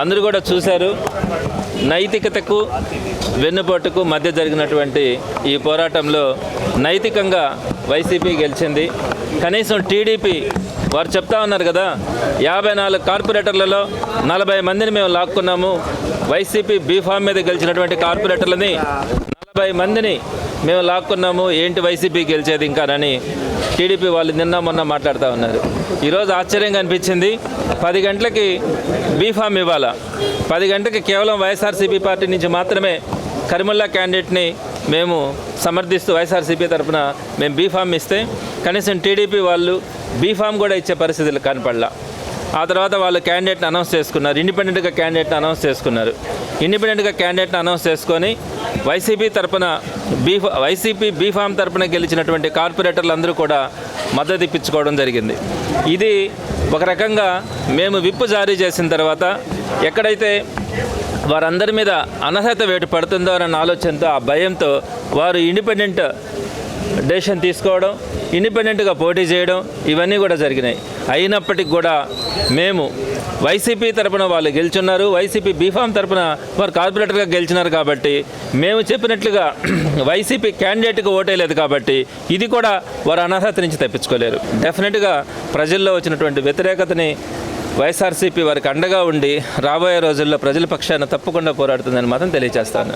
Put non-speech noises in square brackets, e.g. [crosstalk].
అందరూ కూడా చూశారు. నైతికతకు వెన్నుపోటుకు మధ్య జరిగినటువంటి ఈ పోరాటంలో నైతికంగా వైసీపీ గెలిచింది. కనీసం టీడీపీ వారు చెప్తా ఉన్నారు కదా యాభై నాలుగు కార్పొరేటర్లలో నలభై మందిని మేము లాక్కున్నాము. వైసీపీ బీఫామ్ మీద గెలిచినటువంటి కార్పొరేటర్లని నలభై మందిని మేము లాక్కున్నాము. ఏంటి వైసీపీ గెలిచేది ఇంకానని టీడీపీ వాళ్ళు నిన్న మొన్న మాట్లాడుతూ ఉన్నారు. ఈరోజు ఆశ్చర్యంగా అనిపించింది. పది గంటలకి బీఫామ్ ఇవ్వాలా? పది గంటలకి కేవలం వైఎస్ఆర్సీపీ పార్టీ నుంచి మాత్రమే కరిముల్లా క్యాండిడేట్ని మేము సమర్థిస్తూ వైఎస్ఆర్సీపీ తరఫున మేము బీఫామ్ ఇస్తే కనీసం టీడీపీ వాళ్ళు బీఫామ్ కూడా ఇచ్చే పరిస్థితులు కనపడలా. ఆ తర్వాత వాళ్ళు క్యాండిడేట్ని అనౌన్స్ చేసుకున్నారు. ఇండిపెండెంట్గా క్యాండిడేట్ని అనౌన్స్ చేసుకున్నారు. ఇండిపెండెంట్గా క్యాండిడేట్ని అనౌన్స్ చేసుకొని వైసీపీ తరపున బీ వైసీపీ బీఫామ్ తరపున గెలిచినటువంటి కార్పొరేటర్లందరూ కూడా మద్దతు ఇప్పించుకోవడం జరిగింది. ఇది ఒక రకంగా మేము విప్పు జారీ చేసిన తర్వాత ఎక్కడైతే వారందరి మీద అనర్హత వేటు పడుతుందో అన్న ఆలోచనతో ఆ భయంతో వారు ఇండిపెండెంట్ డెసిషన్ తీసుకోవడం ఇండిపెండెంట్గా పోటీ చేయడం ఇవన్నీ కూడా జరిగినాయి. అయినప్పటికీ కూడా మేము వైసీపీ తరపున వాళ్ళు గెలుచున్నారు. వైసీపీ బీఫామ్ తరపున వారు కార్పొరేటర్గా గెలిచినారు కాబట్టి మేము చెప్పినట్లుగా [clears throat] వైసీపీ క్యాండిడేట్కి ఓటేయలేదు కాబట్టి ఇది కూడా వారు అనర్హత నుంచి తప్పించుకోలేరు. డెఫినెట్గా ప్రజల్లో వచ్చినటువంటి వ్యతిరేకతని వైఎస్ఆర్సీపీ వారికి అండగా ఉండి రాబోయే రోజుల్లో ప్రజల పక్షాన తప్పకుండా పోరాడుతుందని మాత్రం తెలియజేస్తాను.